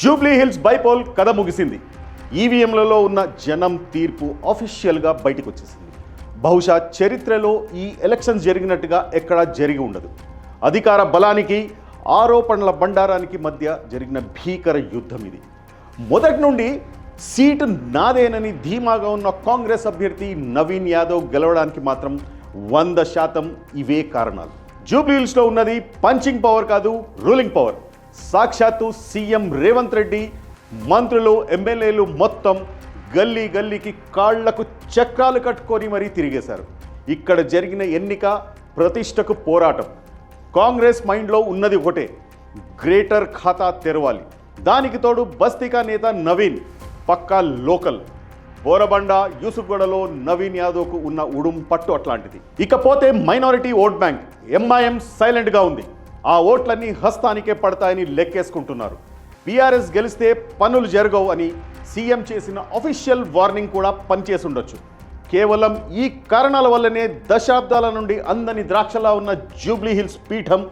Jubilee hills bypoll కథ ముగిసింది. ఈవీఎంలలో ఉన్న జనం తీర్పు అఫీషియల్గా బయటకు వచ్చేసింది బహుశా చరిత్రలో ఈ ఎలక్షన్స్ జరిగినట్టుగా ఎక్కడా జరిగి ఉండదు. అధికార బలానికి ఆరోపణల బండారానికి మధ్య జరిగిన భీకర యుద్ధం ఇది. మొదటి నుండి సీటు నాదేనని ధీమాగా ఉన్న కాంగ్రెస్ అభ్యర్థి నవీన్ యాదవ్ గెలవడానికి మాత్రం వంద శాతం ఇవే కారణాలు. జూబ్లీహిల్స్లో ఉన్నది పంచింగ్ పవర్ కాదు రూలింగ్ పవర్. సాక్షాత్తు సీఎం రేవంత్ రెడ్డి మంత్రులు ఎమ్మెల్యేలు మొత్తం గల్లీ గల్లీకి కాళ్ళకు చక్రాలు కట్టుకొని మరీ తిరిగేశారు. ఇక్కడ జరిగిన ఎన్నిక ప్రతిష్టకు పోరాటం. కాంగ్రెస్ మైండ్లో ఉన్నది ఒకటే గ్రేటర్ ఖాతా తెరవాలి. దానికి తోడు బస్తీకా నేత నవీన్ పక్కా లోకల్. బోరబండ యూసుఫ్గూడలో నవీన్ యాదవ్కు ఉన్న ఉడుం పట్టు అట్లాంటిది. ఇకపోతే మైనారిటీ ఓట్ బ్యాంక్ ఎంఐఎం సైలెంట్గా ఉంది. ఆ ఓట్లన్నీ హస్తానికే పడతాయని లెక్కేసుకుంటున్నారు. బీఆర్ఎస్ గెలిస్తే పనులు జరగవు అని సీఎం చేసిన అఫీషియల్ వార్నింగ్ కూడా పనిచేసి ఉండొచ్చు కేవలం ఈ కారణాల వల్లనే దశాబ్దాల నుండి అందని ద్రాక్షలా ఉన్న జూబ్లీ హిల్స్ పీఠం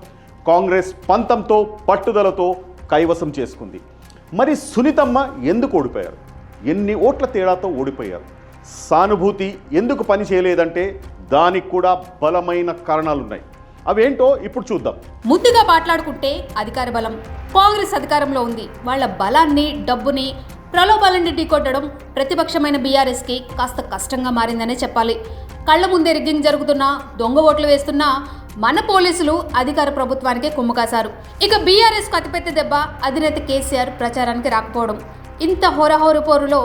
కాంగ్రెస్ పంతంతో పట్టుదలతో కైవసం చేసుకుంది. మరి సునీతమ్మ ఎందుకు ఓడిపోయారు? ఎన్ని ఓట్ల తేడాతో ఓడిపోయారు? సానుభూతి ఎందుకు పని చేయలేదంటే దానికి కూడా బలమైన కారణాలున్నాయి. అవేంటో ఇప్పుడు చూద్దాం. ముద్దుగా మాట్లాడుకుంటే అధికార బలం కాంగ్రెస్ అధికారంలో ఉంది. వాళ్ళ బలాన్ని డబ్బుని ప్రలోభాలని ఢీకొట్టడం ప్రతిపక్షమైన బీఆర్ఎస్కి కాస్త కష్టంగా మారిందనే చెప్పాలి. కళ్ళ ముందే రిగ్గింగ్ జరుగుతున్నా దొంగ ఓట్లు వేస్తున్నా మన పోలీసులు అధికార ప్రభుత్వానికే కుమ్మకాశారు. ఇక బీఆర్ఎస్కు అతిపెద్ద దెబ్బ అధినేత కేసీఆర్ ప్రచారానికి రాకపోవడం. ఇంత హోరాహోరు పోరులో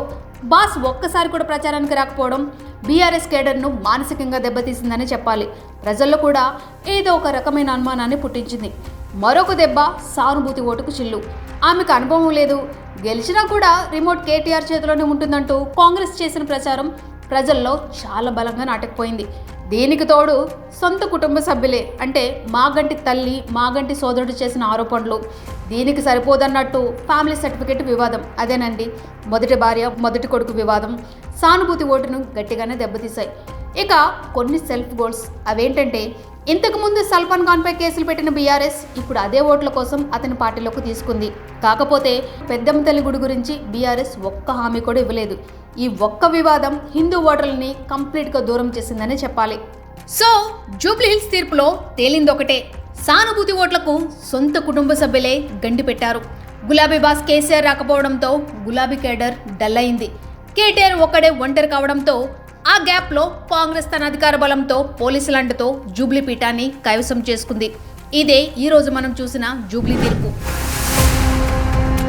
బాస్ ఒక్కసారి కూడా ప్రచారానికి రాకపోవడం బీఆర్ఎస్ కేడర్ను మానసికంగా దెబ్బతీసిందని చెప్పాలి. ప్రజల్లో కూడా ఏదో ఒక రకమైన అనుమానాన్ని పుట్టించింది. మరొక దెబ్బ సానుభూతి ఓటుకు చిల్లు. ఆమెకు అనుభవం లేదు. గెలిచినా కూడా రిమోట్ కేటీఆర్ చేతిలోనే ఉంటుందంటూ కాంగ్రెస్ చేసిన ప్రచారం ప్రజల్లో చాలా బలంగా నాటకపోయింది. దీనికి తోడు? సొంత కుటుంబ సభ్యులే. అంటే మాగంటి తల్లి మాగంటి సోదరుడు చేసిన ఆరోపణలు. దీనికి సరిపోదన్నట్టు? ఫ్యామిలీ సర్టిఫికేట్ వివాదం. అదేనండి. మొదటి భార్య మొదటి కొడుకు వివాదం. సానుభూతి ఓటును గట్టిగానే దెబ్బతీశాయి. ఇక కొన్ని సెల్ఫ్ గోల్స్. అవేంటంటే ఇంతకుముందు సల్మాన్ ఖాన్పై కేసులు పెట్టిన బీఆర్ఎస్ ఇప్పుడు అదే ఓట్ల కోసం అతని పార్టీలోకి తీసుకుంది. కాకపోతే పెద్దమ్మ తల్లి గుడి గురించి బీఆర్ఎస్ ఒక్క హామీ కూడా ఇవ్వలేదు. ఈ ఒక్క వివాదం హిందూ ఓటర్లని కంప్లీట్గా దూరం చేసిందని చెప్పాలి. సో జూబ్లీ హిల్స్ తీర్పులో తేలింది ఒకటే. సానుభూతి ఓట్లకు సొంత కుటుంబ సభ్యులే గండి పెట్టారు. గులాబీ బాస్ కేసీఆర్ రాకపోవడంతో గులాబీ కేడర్ డల్ అయింది. కేటీఆర్ ఒక్కడే ఒంటరి కావడంతో ఆ గ్యాప్లో కాంగ్రెస్ తన అధికార బలంతో పోలీసులంటతో జూబ్లీ పీఠాన్ని కైవసం చేసుకుంది. ఇదే ఈ రోజు మనం చూసిన జూబ్లీ తీర్పు.